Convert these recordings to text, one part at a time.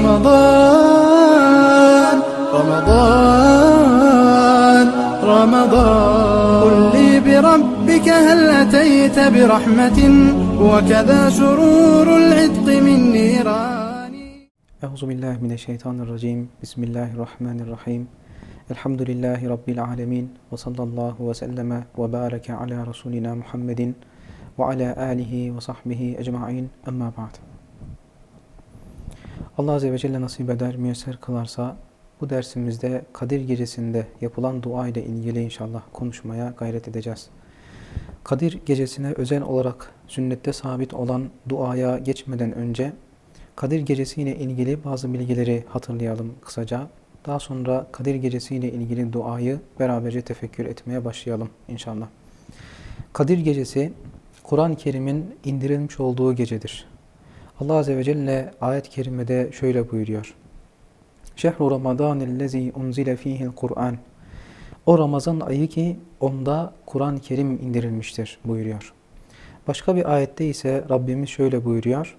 رمضان رمضان رمضان. قل لي بربك هل أتيت برحمة؟ وكذا شرور العتق من نيران. أعوذ بالله من الشيطان الرجيم. بسم الله الرحمن الرحيم. الحمد لله رب العالمين وصلى الله وسلم وبارك على رسولنا محمد وعلى آله وصحبه أجمعين. أما بعد. Allah azze ve celle nasip eder, müyesser kılarsa bu dersimizde Kadir gecesinde yapılan dua ile ilgili inşallah konuşmaya gayret edeceğiz. Kadir gecesine özel olarak sünnette sabit olan duaya geçmeden önce Kadir Gecesi ile ilgili bazı bilgileri hatırlayalım kısaca. Daha sonra Kadir Gecesi ile ilgili duayı beraberce tefekkür etmeye başlayalım inşallah. Kadir Gecesi Kur'an-ı Kerim'in indirilmiş olduğu gecedir. Allah Azze ve Celle ayet-i kerimede şöyle buyuruyor. Şehru Ramadanellezî unzile fîhil Kur'an. O Ramazan ayı ki onda Kur'an-ı Kerim indirilmiştir buyuruyor. Başka bir ayette ise Rabbimiz şöyle buyuruyor.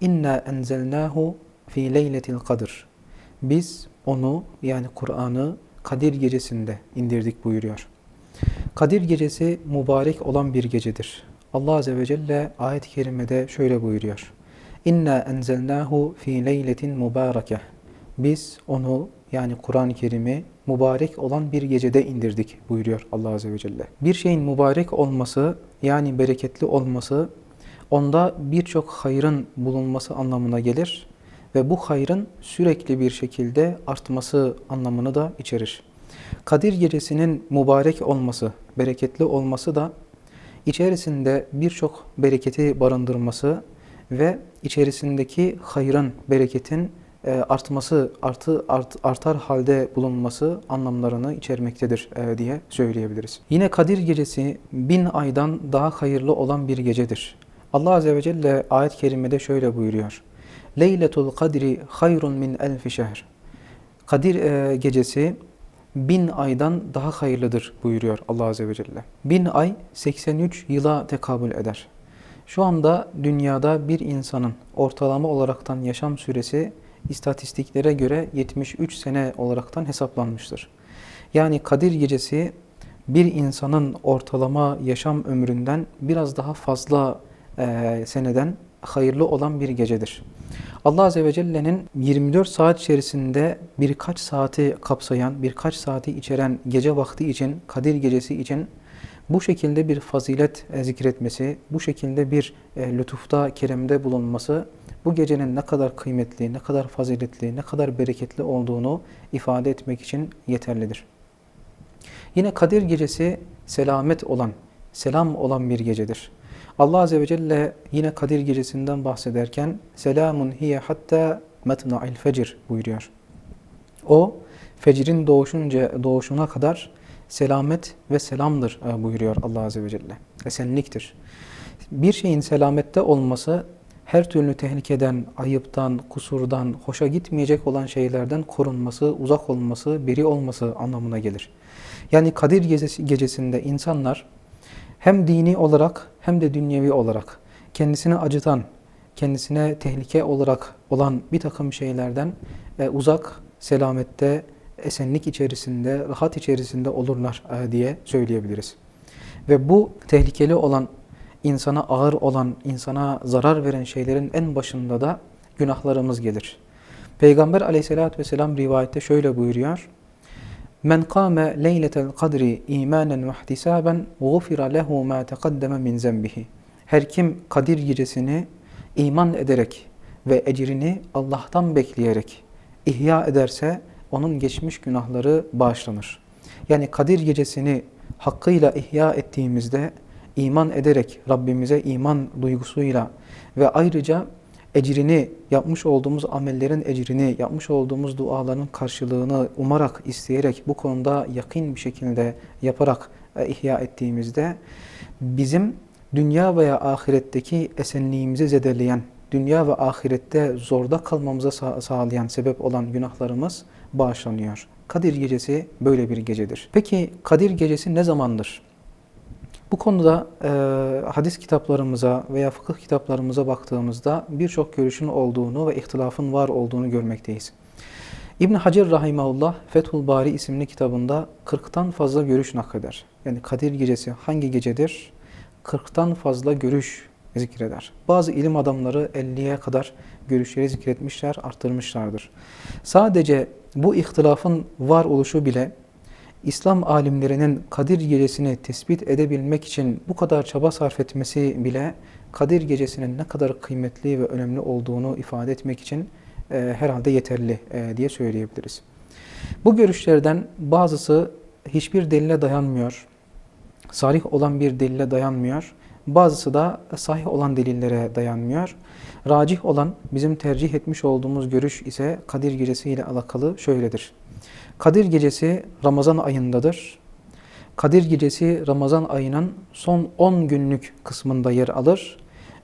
İnna enzelnahu fi leyletil kadr. Biz onu yani Kur'an'ı Kadir gecesinde indirdik buyuruyor. Kadir gecesi mübarek olan bir gecedir. Allah Azze ve Celle ayet-i kerimede şöyle buyuruyor. İnna enzelnahu fi leyletin mübareke. Biz onu yani Kur'an-ı Kerim'i mübarek olan bir gecede indirdik buyuruyor Allah Azze ve Celle. Bir şeyin mübarek olması yani bereketli olması onda birçok hayrın bulunması anlamına gelir ve bu hayrın sürekli bir şekilde artması anlamını da içerir. Kadir gecesinin mübarek olması, bereketli olması da içerisinde birçok bereketi barındırması ve içerisindeki hayrın, bereketin e, artması, artı art, artar halde bulunması anlamlarını içermektedir e, diye söyleyebiliriz. Yine Kadir gecesi bin aydan daha hayırlı olan bir gecedir. Allah Azze ve Celle ayet-i kerimede şöyle buyuruyor. Leyletul kadri hayrun min elfi şehr. Kadir e, gecesi bin aydan daha hayırlıdır buyuruyor Allah Azze ve Celle. Bin ay 83 yıla tekabül eder. Şu anda dünyada bir insanın ortalama olaraktan yaşam süresi istatistiklere göre 73 sene olaraktan hesaplanmıştır. Yani Kadir gecesi bir insanın ortalama yaşam ömründen biraz daha fazla e, seneden hayırlı olan bir gecedir. Allah Azze ve Celle'nin 24 saat içerisinde birkaç saati kapsayan, birkaç saati içeren gece vakti için, Kadir gecesi için bu şekilde bir fazilet e, zikretmesi, bu şekilde bir e, lütufta, keremde bulunması, bu gecenin ne kadar kıymetli, ne kadar faziletli, ne kadar bereketli olduğunu ifade etmek için yeterlidir. Yine Kadir gecesi selamet olan, selam olan bir gecedir. Allah Azze ve Celle yine Kadir gecesinden bahsederken selamun hiye hatta metna'il fecir buyuruyor. O fecrin doğuşunca doğuşuna kadar selamet ve selamdır e, buyuruyor Allah Azze ve Celle. Esenliktir. Bir şeyin selamette olması her türlü tehlikeden, ayıptan, kusurdan, hoşa gitmeyecek olan şeylerden korunması, uzak olması, beri olması anlamına gelir. Yani Kadir gecesi, gecesinde insanlar hem dini olarak hem de dünyevi olarak kendisine acıtan, kendisine tehlike olarak olan bir takım şeylerden e, uzak, selamette, esenlik içerisinde, rahat içerisinde olurlar e, diye söyleyebiliriz. Ve bu tehlikeli olan, insana ağır olan, insana zarar veren şeylerin en başında da günahlarımız gelir. Peygamber aleyhissalatü vesselam rivayette şöyle buyuruyor. Men kâme leyletel kadri imanen ve ihtisaben gufira lehu ma teqaddeme min zembihi. Her kim Kadir gecesini iman ederek ve ecrini Allah'tan bekleyerek ihya ederse onun geçmiş günahları bağışlanır. Yani Kadir gecesini hakkıyla ihya ettiğimizde iman ederek Rabbimize iman duygusuyla ve ayrıca ecrini, yapmış olduğumuz amellerin ecrini, yapmış olduğumuz duaların karşılığını umarak, isteyerek, bu konuda yakın bir şekilde yaparak e, ihya ettiğimizde bizim dünya veya ahiretteki esenliğimizi zedeleyen, dünya ve ahirette zorda kalmamıza sa sağlayan sebep olan günahlarımız bağışlanıyor. Kadir gecesi böyle bir gecedir. Peki Kadir gecesi ne zamandır? Bu konuda e, hadis kitaplarımıza veya fıkıh kitaplarımıza baktığımızda birçok görüşün olduğunu ve ihtilafın var olduğunu görmekteyiz. İbn Hacer rahimahullah Fethul Bari isimli kitabında 40'tan fazla görüş nakleder. Yani Kadir gecesi hangi gecedir? 40'tan fazla görüş zikreder. Bazı ilim adamları 50'ye kadar görüşleri zikretmişler, arttırmışlardır. Sadece bu ihtilafın var oluşu bile İslam alimlerinin Kadir gecesini tespit edebilmek için bu kadar çaba sarf etmesi bile Kadir gecesinin ne kadar kıymetli ve önemli olduğunu ifade etmek için e, herhalde yeterli e, diye söyleyebiliriz. Bu görüşlerden bazısı hiçbir delile dayanmıyor, sarih olan bir delile dayanmıyor, bazısı da sahih olan delillere dayanmıyor. Racih olan bizim tercih etmiş olduğumuz görüş ise Kadir Gecesi ile alakalı şöyledir. Kadir Gecesi Ramazan ayındadır. Kadir Gecesi Ramazan ayının son 10 günlük kısmında yer alır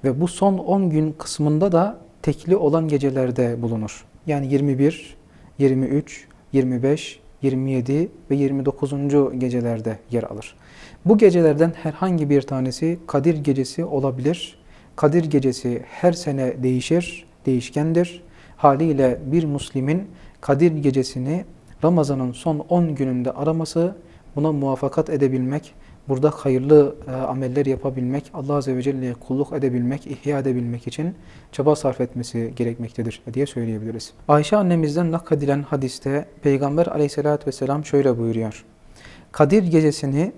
ve bu son 10 gün kısmında da tekli olan gecelerde bulunur. Yani 21, 23, 25, 27 ve 29. gecelerde yer alır. Bu gecelerden herhangi bir tanesi Kadir Gecesi olabilir. Kadir Gecesi her sene değişir, değişkendir. Haliyle bir Müslim'in Kadir Gecesini Ramazan'ın son 10 gününde araması, buna muvaffakat edebilmek, burada hayırlı e, ameller yapabilmek, Allah Azze ve Celle'ye kulluk edebilmek, ihya edebilmek için çaba sarf etmesi gerekmektedir diye söyleyebiliriz. Ayşe annemizden nakledilen hadiste Peygamber aleyhissalatü vesselam şöyle buyuruyor. Kadir gecesini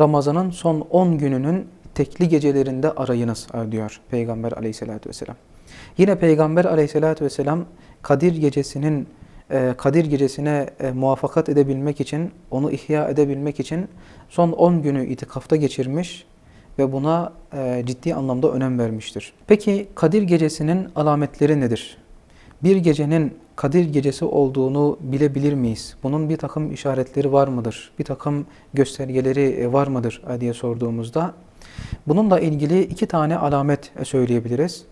Ramazan'ın son 10 gününün tekli gecelerinde arayınız diyor Peygamber aleyhissalatü vesselam. Yine Peygamber aleyhissalatü vesselam Kadir gecesinin e, Kadir gecesine e, muvaffakat edebilmek için, onu ihya edebilmek için son 10 günü itikafta geçirmiş ve buna e, ciddi anlamda önem vermiştir. Peki Kadir gecesinin alametleri nedir? Bir gecenin Kadir gecesi olduğunu bilebilir miyiz? Bunun bir takım işaretleri var mıdır? Bir takım göstergeleri var mıdır diye sorduğumuzda bununla ilgili iki tane alamet söyleyebiliriz.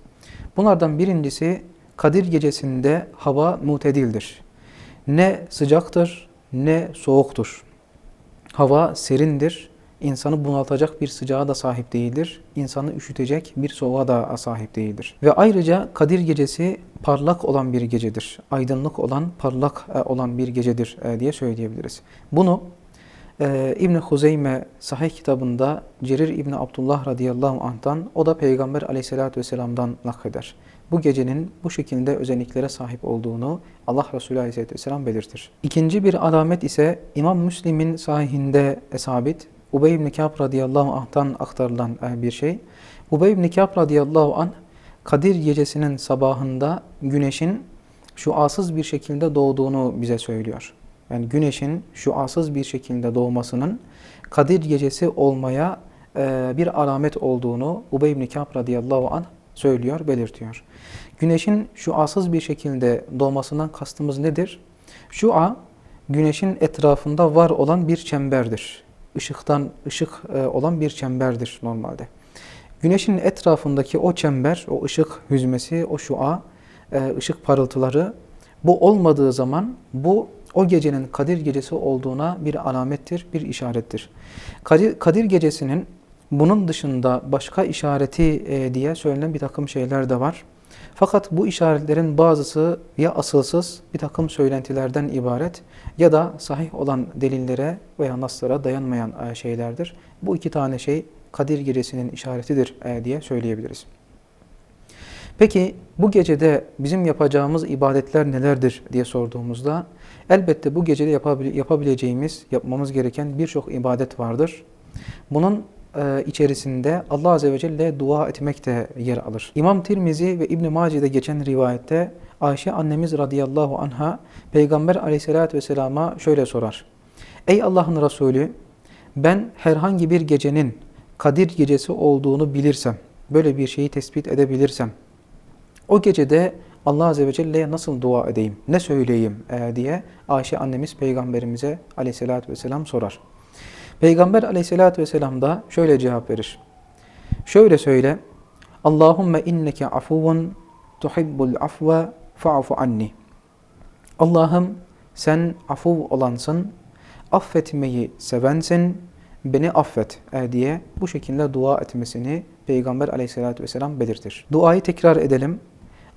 Bunlardan birincisi Kadir gecesinde hava mutedildir ne sıcaktır ne soğuktur. Hava serindir, insanı bunaltacak bir sıcağa da sahip değildir. İnsanı üşütecek bir soğuğa da sahip değildir. Ve ayrıca Kadir Gecesi parlak olan bir gecedir. Aydınlık olan, parlak e, olan bir gecedir e, diye söyleyebiliriz. Bunu e, İbn-i Huzeyme sahih kitabında Cerir İbni Abdullah radıyallahu anh'tan o da Peygamber aleyhissalatü vesselam'dan nakleder bu gecenin bu şekilde özelliklere sahip olduğunu Allah Resulü Aleyhisselatü Vesselam belirtir. İkinci bir alamet ise İmam Müslim'in sahihinde sabit Ubey ibn Kâb radıyallahu anh'tan aktarılan e, bir şey. Ubey ibn Kâb radıyallahu anh Kadir gecesinin sabahında güneşin şuasız bir şekilde doğduğunu bize söylüyor. Yani güneşin şuasız bir şekilde doğmasının Kadir gecesi olmaya e, bir alamet olduğunu Ubey ibn Kâb radıyallahu anh söylüyor, belirtiyor. Güneşin şuasız bir şekilde doğmasından kastımız nedir? Şua, güneşin etrafında var olan bir çemberdir. Işıktan ışık e, olan bir çemberdir normalde. Güneşin etrafındaki o çember, o ışık hüzmesi, o şua, e, ışık parıltıları bu olmadığı zaman bu o gecenin Kadir gecesi olduğuna bir alamettir, bir işarettir. Kadir, Kadir gecesinin bunun dışında başka işareti e, diye söylenen bir takım şeyler de var. Fakat bu işaretlerin bazısı ya asılsız bir takım söylentilerden ibaret ya da sahih olan delillere veya naslara dayanmayan e, şeylerdir. Bu iki tane şey Kadir Gecesi'nin işaretidir e, diye söyleyebiliriz. Peki bu gecede bizim yapacağımız ibadetler nelerdir diye sorduğumuzda elbette bu gecede yapabileceğimiz, yapmamız gereken birçok ibadet vardır. Bunun e, içerisinde Allah Azze ve Celle dua etmek de yer alır. İmam Tirmizi ve İbn-i Mace'de geçen rivayette Ayşe annemiz radıyallahu anha Peygamber aleyhissalatü vesselama şöyle sorar. Ey Allah'ın Resulü ben herhangi bir gecenin Kadir gecesi olduğunu bilirsem, böyle bir şeyi tespit edebilirsem, o gecede Allah Azze ve Celle'ye nasıl dua edeyim, ne söyleyeyim e, diye Ayşe annemiz Peygamberimize aleyhissalatü vesselam sorar. Peygamber aleyhissalatü vesselam da şöyle cevap verir. Şöyle söyle. Allahümme inneke afuvun tuhibbul afve fa'fu anni. Allah'ım sen afuv olansın, affetmeyi sevensin beni affet e, diye bu şekilde dua etmesini Peygamber aleyhissalatü vesselam belirtir. Duayı tekrar edelim.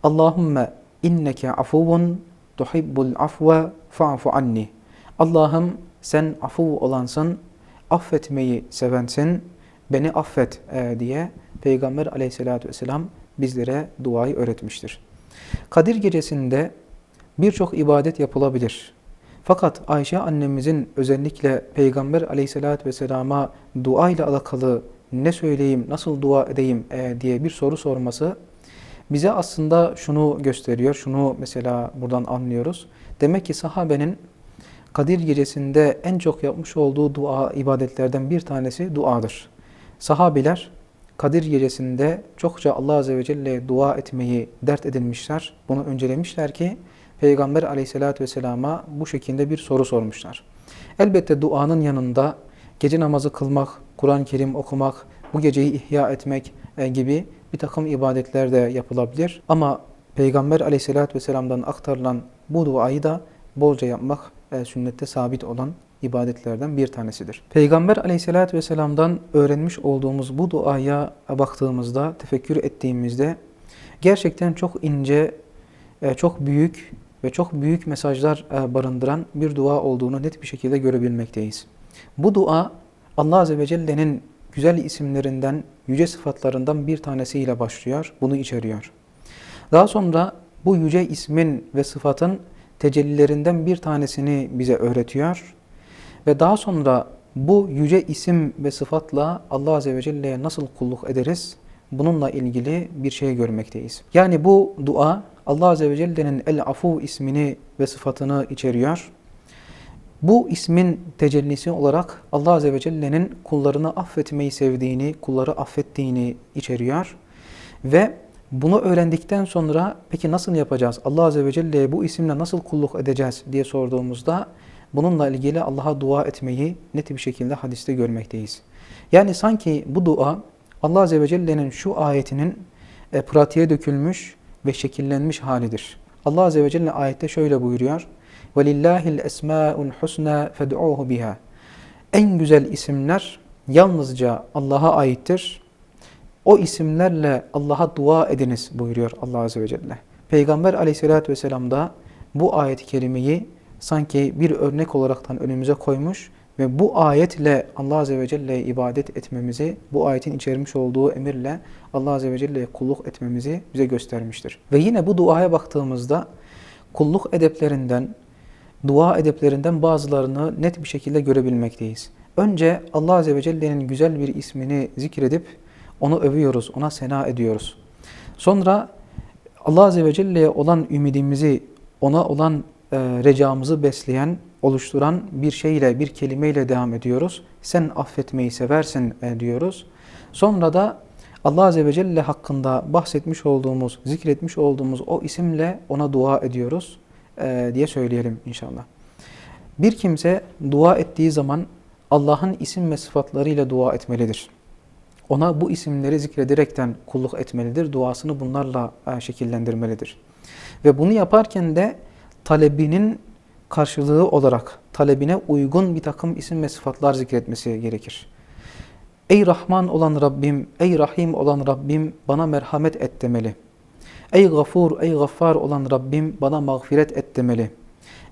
Allahümme inneke afuvun tuhibbul afve fa'fu anni. Allah'ım sen afuv olansın, affetmeyi sevensin, beni affet e, diye Peygamber aleyhissalatü vesselam bizlere duayı öğretmiştir. Kadir gecesinde birçok ibadet yapılabilir. Fakat Ayşe annemizin özellikle Peygamber aleyhissalatü vesselama dua ile alakalı ne söyleyeyim, nasıl dua edeyim e, diye bir soru sorması bize aslında şunu gösteriyor, şunu mesela buradan anlıyoruz. Demek ki sahabenin Kadir gecesinde en çok yapmış olduğu dua ibadetlerden bir tanesi duadır. Sahabiler Kadir gecesinde çokça Allah Azze ve Celle'ye dua etmeyi dert edinmişler. Bunu öncelemişler ki Peygamber aleyhissalatü vesselama bu şekilde bir soru sormuşlar. Elbette duanın yanında gece namazı kılmak, Kur'an-ı Kerim okumak, bu geceyi ihya etmek e, gibi bir takım ibadetler de yapılabilir. Ama Peygamber aleyhissalatü vesselam'dan aktarılan bu duayı da bolca yapmak e, sünnette sabit olan ibadetlerden bir tanesidir. Peygamber aleyhissalatü vesselam'dan öğrenmiş olduğumuz bu duaya baktığımızda, tefekkür ettiğimizde gerçekten çok ince, e, çok büyük ve çok büyük mesajlar e, barındıran bir dua olduğunu net bir şekilde görebilmekteyiz. Bu dua Allah Azze ve Celle'nin güzel isimlerinden, yüce sıfatlarından bir tanesiyle başlıyor, bunu içeriyor. Daha sonra bu yüce ismin ve sıfatın tecellilerinden bir tanesini bize öğretiyor ve daha sonra bu yüce isim ve sıfatla Allah Azze ve Celle'ye nasıl kulluk ederiz? Bununla ilgili bir şey görmekteyiz. Yani bu dua Allah Azze ve Celle'nin El-Afu ismini ve sıfatını içeriyor. Bu ismin tecellisi olarak Allah Azze ve Celle'nin kullarını affetmeyi sevdiğini, kulları affettiğini içeriyor. Ve bunu öğrendikten sonra peki nasıl yapacağız? Allah Azze ve Celle'ye bu isimle nasıl kulluk edeceğiz diye sorduğumuzda bununla ilgili Allah'a dua etmeyi net bir şekilde hadiste görmekteyiz. Yani sanki bu dua Allah Azze ve Celle'nin şu ayetinin e, pratiğe dökülmüş ve şekillenmiş halidir. Allah Azze ve Celle ayette şöyle buyuruyor. وَلِلَّهِ الْاَسْمَاءُ الْحُسْنَى فَدْعُوهُ بِهَا En güzel isimler yalnızca Allah'a aittir. O isimlerle Allah'a dua ediniz buyuruyor Allah Azze ve Celle. Peygamber aleyhissalatü vesselam da bu ayet-i kerimeyi sanki bir örnek olaraktan önümüze koymuş ve bu ayetle Allah Azze ve Celle'ye ibadet etmemizi, bu ayetin içermiş olduğu emirle Allah Azze ve Celle'ye kulluk etmemizi bize göstermiştir. Ve yine bu duaya baktığımızda kulluk edeplerinden, dua edeplerinden bazılarını net bir şekilde görebilmekteyiz. Önce Allah Azze ve Celle'nin güzel bir ismini zikredip onu övüyoruz, ona sena ediyoruz. Sonra Allah Azze ve Celle'ye olan ümidimizi, ona olan e, recamızı besleyen, oluşturan bir şeyle, bir kelimeyle devam ediyoruz. Sen affetmeyi seversin e, diyoruz. Sonra da Allah Azze ve Celle hakkında bahsetmiş olduğumuz, zikretmiş olduğumuz o isimle ona dua ediyoruz e, diye söyleyelim inşallah. Bir kimse dua ettiği zaman Allah'ın isim ve sıfatlarıyla dua etmelidir. Ona bu isimleri zikrederekten kulluk etmelidir. Duasını bunlarla e, şekillendirmelidir. Ve bunu yaparken de talebinin karşılığı olarak talebine uygun bir takım isim ve sıfatlar zikretmesi gerekir. Ey Rahman olan Rabbim, ey Rahim olan Rabbim bana merhamet et demeli. Ey Gafur, ey Gaffar olan Rabbim bana mağfiret et demeli.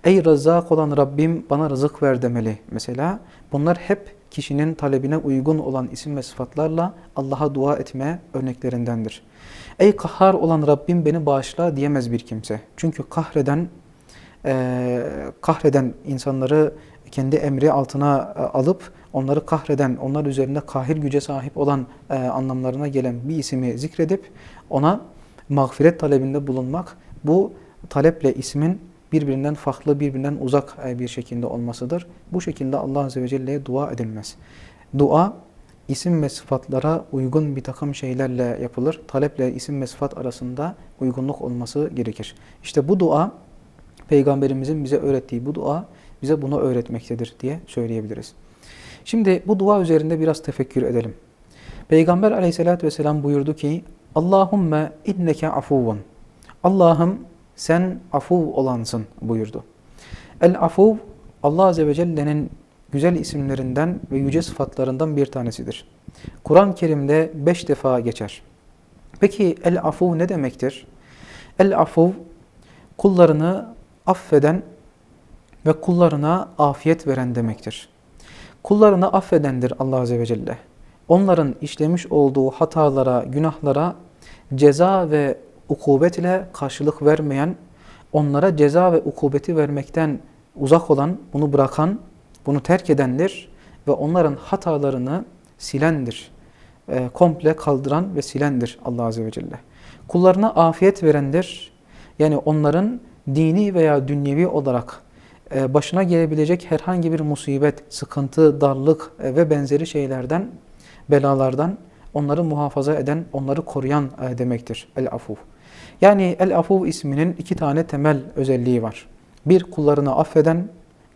Ey Rezzak olan Rabbim bana rızık ver demeli. Mesela bunlar hep kişinin talebine uygun olan isim ve sıfatlarla Allah'a dua etme örneklerindendir. Ey kahhar olan Rabbim beni bağışla diyemez bir kimse. Çünkü kahreden e, kahreden insanları kendi emri altına e, alıp onları kahreden, onlar üzerinde kahir güce sahip olan e, anlamlarına gelen bir ismi zikredip ona mağfiret talebinde bulunmak bu taleple ismin birbirinden farklı, birbirinden uzak e, bir şekilde olmasıdır. Bu şekilde Allah Azze ve Celle'ye dua edilmez. Dua isim ve sıfatlara uygun bir takım şeylerle yapılır. Taleple isim ve sıfat arasında uygunluk olması gerekir. İşte bu dua Peygamberimizin bize öğrettiği bu dua bize bunu öğretmektedir diye söyleyebiliriz. Şimdi bu dua üzerinde biraz tefekkür edelim. Peygamber aleyhissalatü vesselam buyurdu ki Allahümme inneke afuvun. Allah'ım sen afuv olansın buyurdu. El afuv Allah azze ve celle'nin güzel isimlerinden ve yüce sıfatlarından bir tanesidir. Kur'an-ı Kerim'de beş defa geçer. Peki el-afuv ne demektir? El-afuv kullarını affeden ve kullarına afiyet veren demektir. Kullarını affedendir Allah Azze ve Celle. Onların işlemiş olduğu hatalara, günahlara ceza ve ukubet ile karşılık vermeyen, onlara ceza ve ukubeti vermekten uzak olan, bunu bırakan, bunu terk edendir ve onların hatalarını silendir. E, komple kaldıran ve silendir Allah Azze ve Celle. Kullarına afiyet verendir. Yani onların dini veya dünyevi olarak e, başına gelebilecek herhangi bir musibet, sıkıntı, darlık e, ve benzeri şeylerden, belalardan onları muhafaza eden, onları koruyan e, demektir el-afuv. Yani el-afuv isminin iki tane temel özelliği var. Bir kullarını affeden,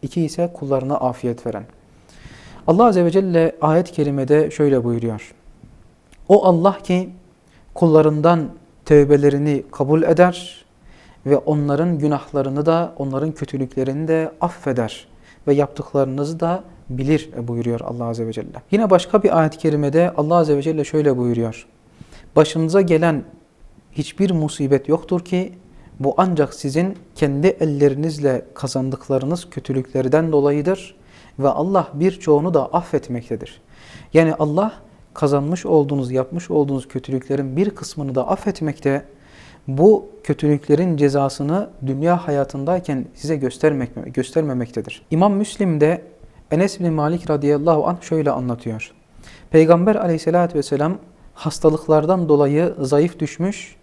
iki ise kullarına afiyet veren. Allah Azze ve Celle ayet-i kerimede şöyle buyuruyor. O Allah ki kullarından tövbelerini kabul eder ve onların günahlarını da onların kötülüklerini de affeder ve yaptıklarınızı da bilir buyuruyor Allah Azze ve Celle. Yine başka bir ayet-i kerimede Allah Azze ve Celle şöyle buyuruyor. Başınıza gelen hiçbir musibet yoktur ki bu ancak sizin kendi ellerinizle kazandıklarınız kötülüklerden dolayıdır ve Allah birçoğunu da affetmektedir. Yani Allah kazanmış olduğunuz, yapmış olduğunuz kötülüklerin bir kısmını da affetmekte, bu kötülüklerin cezasını dünya hayatındayken size göstermek, göstermemektedir. İmam Müslim de Enes bin Malik radıyallahu anh şöyle anlatıyor. Peygamber aleyhissalatü vesselam hastalıklardan dolayı zayıf düşmüş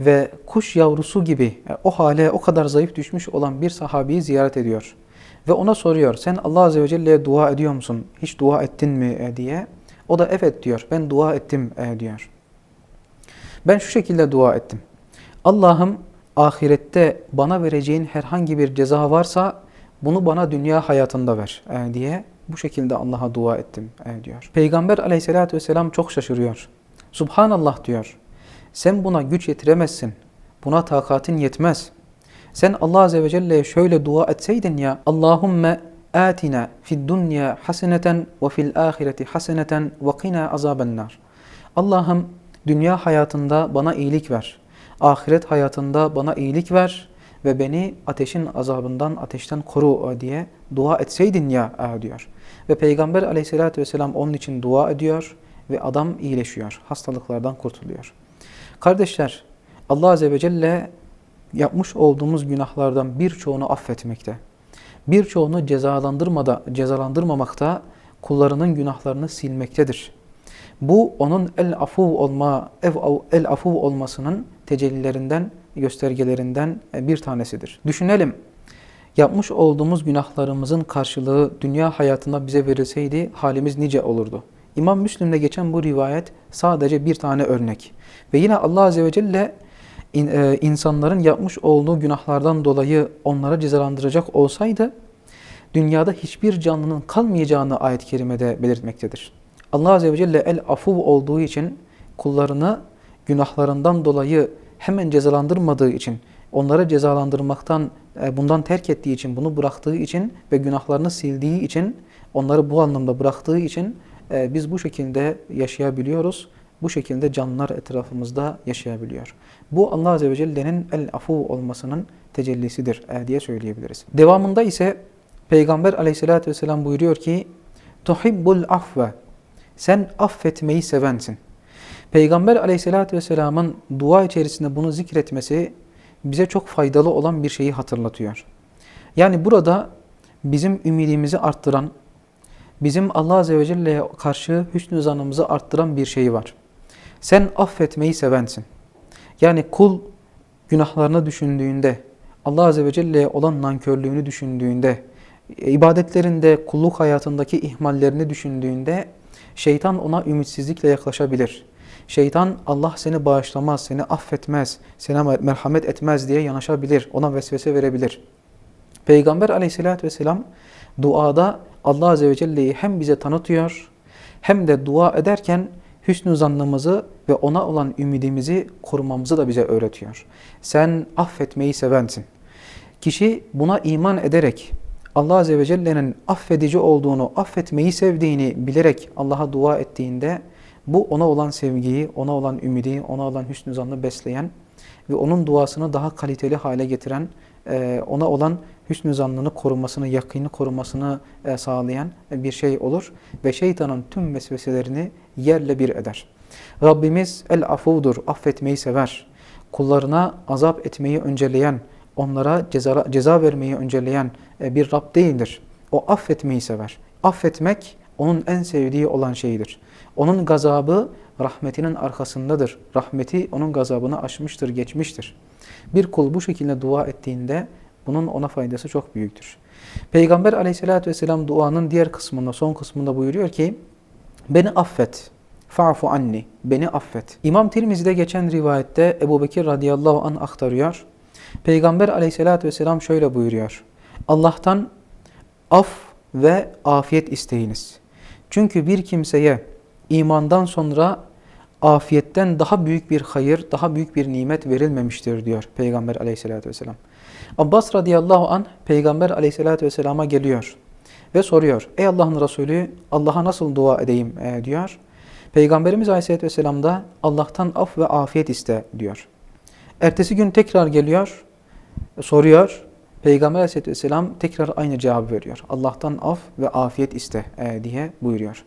ve kuş yavrusu gibi o hale o kadar zayıf düşmüş olan bir sahabeyi ziyaret ediyor. Ve ona soruyor sen Allah Azze ve Celle'ye dua ediyor musun? Hiç dua ettin mi? E, diye. O da evet diyor ben dua ettim e, diyor. Ben şu şekilde dua ettim. Allah'ım ahirette bana vereceğin herhangi bir ceza varsa bunu bana dünya hayatında ver e, diye bu şekilde Allah'a dua ettim e, diyor. Peygamber aleyhissalatü vesselam çok şaşırıyor. Subhanallah diyor. Sen buna güç yetiremezsin. Buna takatin yetmez. Sen Allah Azze ve Celle'ye şöyle dua etseydin ya Allahümme atina fid dunya haseneten ve fil ahireti haseneten ve qina azabennar. Allah'ım dünya hayatında bana iyilik ver. Ahiret hayatında bana iyilik ver ve beni ateşin azabından, ateşten koru diye dua etseydin ya diyor. Ve Peygamber aleyhissalatü vesselam onun için dua ediyor ve adam iyileşiyor. Hastalıklardan kurtuluyor. Kardeşler Allah Azze ve Celle yapmış olduğumuz günahlardan birçoğunu affetmekte. Birçoğunu cezalandırmada, cezalandırmamakta kullarının günahlarını silmektedir. Bu onun el afuv olma, ev el afuv olmasının tecellilerinden, göstergelerinden bir tanesidir. Düşünelim. Yapmış olduğumuz günahlarımızın karşılığı dünya hayatında bize verilseydi halimiz nice olurdu. İmam Müslim'de geçen bu rivayet sadece bir tane örnek. Ve yine Allah Azze ve Celle e, insanların yapmış olduğu günahlardan dolayı onlara cezalandıracak olsaydı dünyada hiçbir canlının kalmayacağını ayet-i kerimede belirtmektedir. Allah Azze ve Celle el afuv olduğu için kullarını günahlarından dolayı hemen cezalandırmadığı için, onları cezalandırmaktan, e, bundan terk ettiği için, bunu bıraktığı için ve günahlarını sildiği için, onları bu anlamda bıraktığı için e, biz bu şekilde yaşayabiliyoruz. Bu şekilde canlılar etrafımızda yaşayabiliyor. Bu Allah Azze ve Celle'nin el-afu olmasının tecellisidir e, diye söyleyebiliriz. Devamında ise Peygamber aleyhissalatü vesselam buyuruyor ki tuhibbul afve sen affetmeyi sevensin. Peygamber aleyhissalatü vesselamın dua içerisinde bunu zikretmesi bize çok faydalı olan bir şeyi hatırlatıyor. Yani burada bizim ümidimizi arttıran, bizim Allah Azze ve Celle'ye karşı hüsnü zanımızı arttıran bir şey var. Sen affetmeyi sevensin. Yani kul günahlarını düşündüğünde, Allah Azze ve Celle'ye olan nankörlüğünü düşündüğünde, ibadetlerinde, kulluk hayatındaki ihmallerini düşündüğünde şeytan ona ümitsizlikle yaklaşabilir. Şeytan Allah seni bağışlamaz, seni affetmez, sana merhamet etmez diye yanaşabilir, ona vesvese verebilir. Peygamber aleyhissalatü vesselam duada Allah Azze ve Celle'yi hem bize tanıtıyor hem de dua ederken hüsnü zannımızı ve ona olan ümidimizi korumamızı da bize öğretiyor. Sen affetmeyi sevensin. Kişi buna iman ederek Allah Azze ve Celle'nin affedici olduğunu, affetmeyi sevdiğini bilerek Allah'a dua ettiğinde bu ona olan sevgiyi, ona olan ümidi, ona olan hüsnü zannı besleyen ve onun duasını daha kaliteli hale getiren, e, ona olan hüsnü zannını korumasını, yakını korumasını e, sağlayan bir şey olur ve şeytanın tüm vesveselerini yerle bir eder. Rabbimiz el-afudur, affetmeyi sever. Kullarına azap etmeyi önceleyen, onlara ceza, ceza vermeyi önceleyen e, bir Rab değildir. O affetmeyi sever. Affetmek onun en sevdiği olan şeydir. Onun gazabı rahmetinin arkasındadır. Rahmeti onun gazabını aşmıştır, geçmiştir. Bir kul bu şekilde dua ettiğinde bunun ona faydası çok büyüktür. Peygamber aleyhissalatü vesselam duanın diğer kısmında, son kısmında buyuruyor ki, beni affet, fa'fu anni, beni affet. İmam Tirmizi'de geçen rivayette Ebu Bekir radıyallahu anh aktarıyor. Peygamber aleyhissalatü vesselam şöyle buyuruyor. Allah'tan af ve afiyet isteyiniz. Çünkü bir kimseye imandan sonra afiyetten daha büyük bir hayır, daha büyük bir nimet verilmemiştir diyor Peygamber aleyhissalatü vesselam. Abbas radıyallahu an Peygamber aleyhissalatü vesselama geliyor ve soruyor. Ey Allah'ın Resulü Allah'a nasıl dua edeyim e, diyor. Peygamberimiz aleyhissalatü vesselam da Allah'tan af ve afiyet iste diyor. Ertesi gün tekrar geliyor, soruyor. Peygamber aleyhissalatü vesselam tekrar aynı cevabı veriyor. Allah'tan af ve afiyet iste e, diye buyuruyor.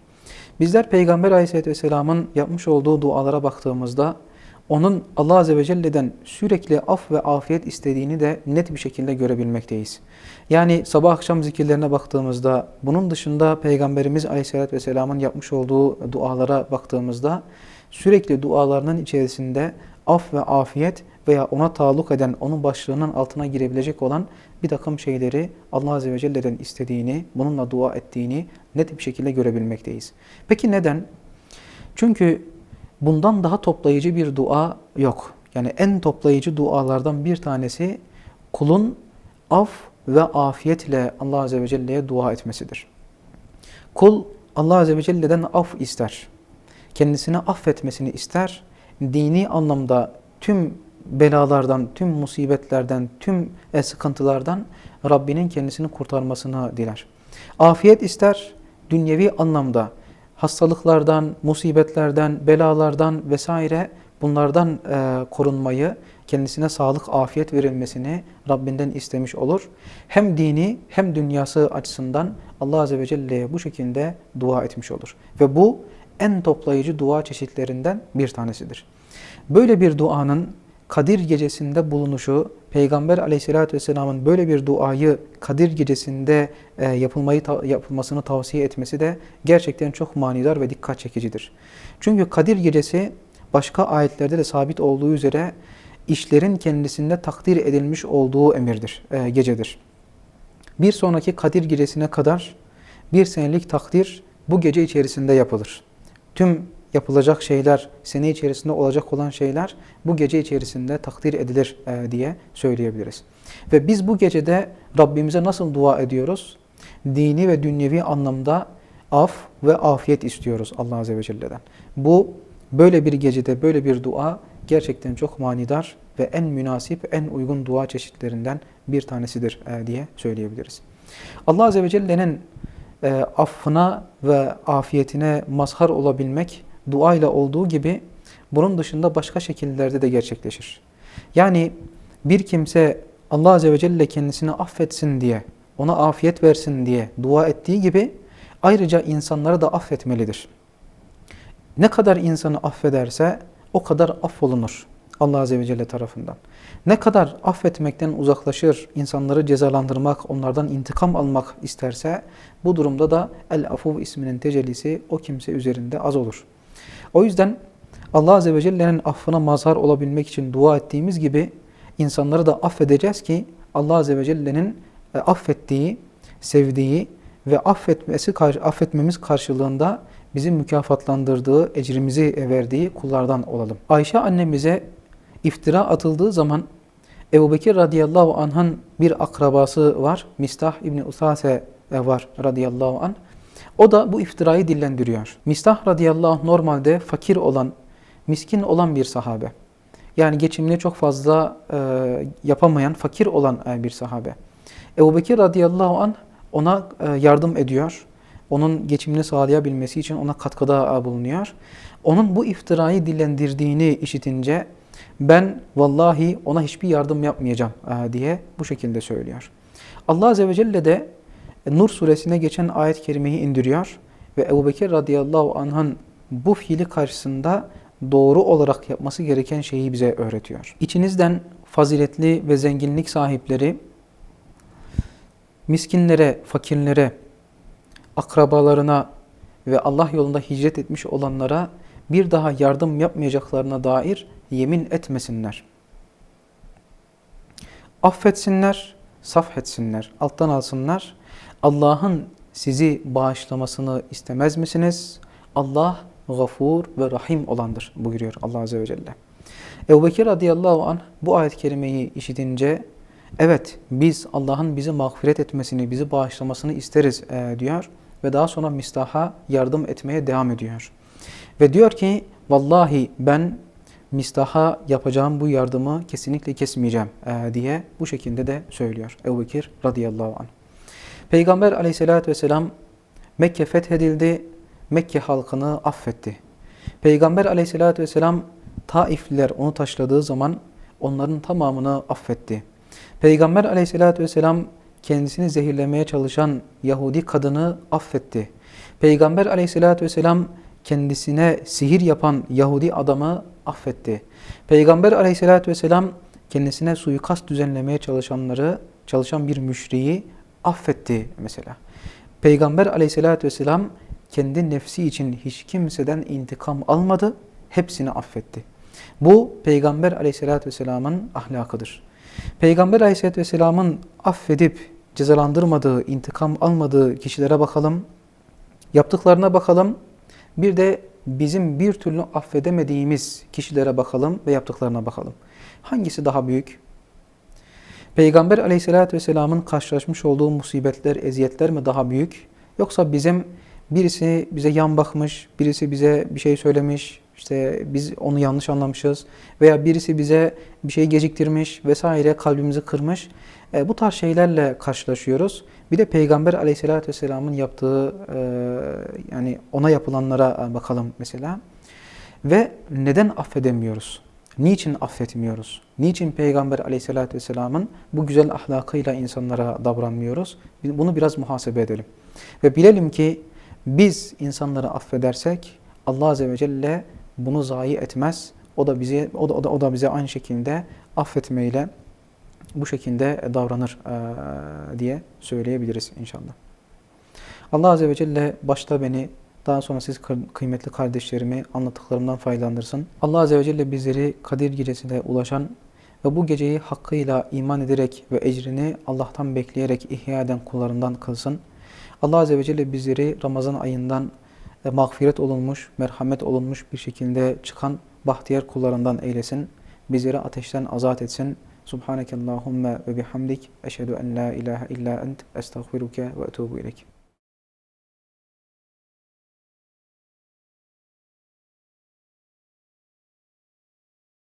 Bizler Peygamber aleyhissalatü vesselamın yapmış olduğu dualara baktığımızda onun Allah Azze ve Celle'den sürekli af ve afiyet istediğini de net bir şekilde görebilmekteyiz. Yani sabah akşam zikirlerine baktığımızda, bunun dışında Peygamberimiz Aleyhisselatü Vesselam'ın yapmış olduğu dualara baktığımızda sürekli dualarının içerisinde af ve afiyet veya ona taalluk eden, onun başlığının altına girebilecek olan bir takım şeyleri Allah Azze ve Celle'den istediğini, bununla dua ettiğini net bir şekilde görebilmekteyiz. Peki neden? Çünkü bundan daha toplayıcı bir dua yok. Yani en toplayıcı dualardan bir tanesi kulun af ve afiyetle Allah Azze ve Celle'ye dua etmesidir. Kul Allah Azze ve Celle'den af ister. Kendisini affetmesini ister. Dini anlamda tüm belalardan, tüm musibetlerden, tüm sıkıntılardan Rabbinin kendisini kurtarmasını diler. Afiyet ister, dünyevi anlamda hastalıklardan, musibetlerden, belalardan vesaire bunlardan e, korunmayı, kendisine sağlık, afiyet verilmesini Rabbinden istemiş olur. Hem dini hem dünyası açısından Allah Azze ve Celle'ye bu şekilde dua etmiş olur. Ve bu en toplayıcı dua çeşitlerinden bir tanesidir. Böyle bir duanın Kadir gecesinde bulunuşu, Peygamber aleyhissalatü vesselamın böyle bir duayı Kadir gecesinde e, yapılmayı yapılmasını tavsiye etmesi de gerçekten çok manidar ve dikkat çekicidir. Çünkü Kadir gecesi başka ayetlerde de sabit olduğu üzere işlerin kendisinde takdir edilmiş olduğu emirdir, e, gecedir. Bir sonraki Kadir gecesine kadar bir senelik takdir bu gece içerisinde yapılır. Tüm yapılacak şeyler, sene içerisinde olacak olan şeyler bu gece içerisinde takdir edilir e, diye söyleyebiliriz. Ve biz bu gecede Rabbimize nasıl dua ediyoruz? Dini ve dünyevi anlamda af ve afiyet istiyoruz Allah Azze ve Celle'den. Bu böyle bir gecede böyle bir dua gerçekten çok manidar ve en münasip, en uygun dua çeşitlerinden bir tanesidir e, diye söyleyebiliriz. Allah Azze ve Celle'nin e, affına ve afiyetine mazhar olabilmek dua ile olduğu gibi bunun dışında başka şekillerde de gerçekleşir. Yani bir kimse Allah Azze ve Celle kendisini affetsin diye, ona afiyet versin diye dua ettiği gibi ayrıca insanları da affetmelidir. Ne kadar insanı affederse o kadar affolunur Allah Azze ve Celle tarafından. Ne kadar affetmekten uzaklaşır, insanları cezalandırmak, onlardan intikam almak isterse bu durumda da El-Afuv isminin tecellisi o kimse üzerinde az olur. O yüzden Allah Azze ve Celle'nin affına mazhar olabilmek için dua ettiğimiz gibi insanları da affedeceğiz ki Allah Azze ve Celle'nin e, affettiği, sevdiği ve affetmesi affetmemiz karşılığında bizi mükafatlandırdığı, ecrimizi verdiği kullardan olalım. Ayşe annemize iftira atıldığı zaman Ebu Bekir radıyallahu anh'ın bir akrabası var. Mistah İbni Usase var radıyallahu anh. O da bu iftirayı dillendiriyor. Mistah radıyallahu anh normalde fakir olan, miskin olan bir sahabe. Yani geçimini çok fazla e, yapamayan, fakir olan e, bir sahabe. Ebu Bekir radıyallahu anh ona e, yardım ediyor. Onun geçimini sağlayabilmesi için ona katkıda e, bulunuyor. Onun bu iftirayı dillendirdiğini işitince ben vallahi ona hiçbir yardım yapmayacağım e, diye bu şekilde söylüyor. Allah Azze ve Celle de Nur suresine geçen ayet-i kerimeyi indiriyor ve Ebu Bekir radıyallahu anh'ın bu fiili karşısında doğru olarak yapması gereken şeyi bize öğretiyor. İçinizden faziletli ve zenginlik sahipleri miskinlere, fakirlere, akrabalarına ve Allah yolunda hicret etmiş olanlara bir daha yardım yapmayacaklarına dair yemin etmesinler. Affetsinler, safhetsinler, alttan alsınlar. Allah'ın sizi bağışlamasını istemez misiniz? Allah gafur ve rahim olandır buyuruyor Allah Azze ve Celle. Ebu Bekir radıyallahu anh bu ayet-i kerimeyi işitince evet biz Allah'ın bizi mağfiret etmesini, bizi bağışlamasını isteriz e, diyor ve daha sonra Mistah'a yardım etmeye devam ediyor. Ve diyor ki vallahi ben Mistah'a yapacağım bu yardımı kesinlikle kesmeyeceğim e, diye bu şekilde de söylüyor Ebu Bekir radıyallahu anh. Peygamber aleyhissalatü vesselam Mekke fethedildi, Mekke halkını affetti. Peygamber aleyhissalatü vesselam Taifliler onu taşladığı zaman onların tamamını affetti. Peygamber aleyhissalatü vesselam kendisini zehirlemeye çalışan Yahudi kadını affetti. Peygamber aleyhissalatü vesselam kendisine sihir yapan Yahudi adamı affetti. Peygamber aleyhissalatü vesselam kendisine suikast düzenlemeye çalışanları, çalışan bir müşriyi affetti mesela. Peygamber aleyhissalatü vesselam kendi nefsi için hiç kimseden intikam almadı, hepsini affetti. Bu Peygamber aleyhissalatü vesselamın ahlakıdır. Peygamber aleyhissalatü vesselamın affedip cezalandırmadığı, intikam almadığı kişilere bakalım, yaptıklarına bakalım, bir de bizim bir türlü affedemediğimiz kişilere bakalım ve yaptıklarına bakalım. Hangisi daha büyük? Peygamber aleyhissalatü vesselamın karşılaşmış olduğu musibetler, eziyetler mi daha büyük? Yoksa bizim birisi bize yan bakmış, birisi bize bir şey söylemiş, işte biz onu yanlış anlamışız veya birisi bize bir şey geciktirmiş vesaire kalbimizi kırmış. E, bu tarz şeylerle karşılaşıyoruz. Bir de Peygamber aleyhissalatü vesselamın yaptığı e, yani ona yapılanlara bakalım mesela. Ve neden affedemiyoruz? Niçin affetmiyoruz? Niçin Peygamber aleyhissalatü vesselamın bu güzel ahlakıyla insanlara davranmıyoruz? Bunu biraz muhasebe edelim. Ve bilelim ki biz insanları affedersek Allah Azze ve Celle bunu zayi etmez. O da bizi o da, o da, o da bize aynı şekilde affetmeyle bu şekilde davranır diye söyleyebiliriz inşallah. Allah Azze ve Celle başta beni daha sonra siz kıymetli kardeşlerimi anlattıklarımdan faydalandırsın. Allah Azze ve Celle bizleri Kadir Gecesi'ne ulaşan ve bu geceyi hakkıyla iman ederek ve ecrini Allah'tan bekleyerek ihya eden kullarından kılsın. Allah Azze ve Celle bizleri Ramazan ayından e, mağfiret olunmuş, merhamet olunmuş bir şekilde çıkan bahtiyar kullarından eylesin. Bizleri ateşten azat etsin. Subhaneke Allahümme ve bihamdik. Eşhedü en la ilahe illa ent. Estağfiruke ve etubu ilek.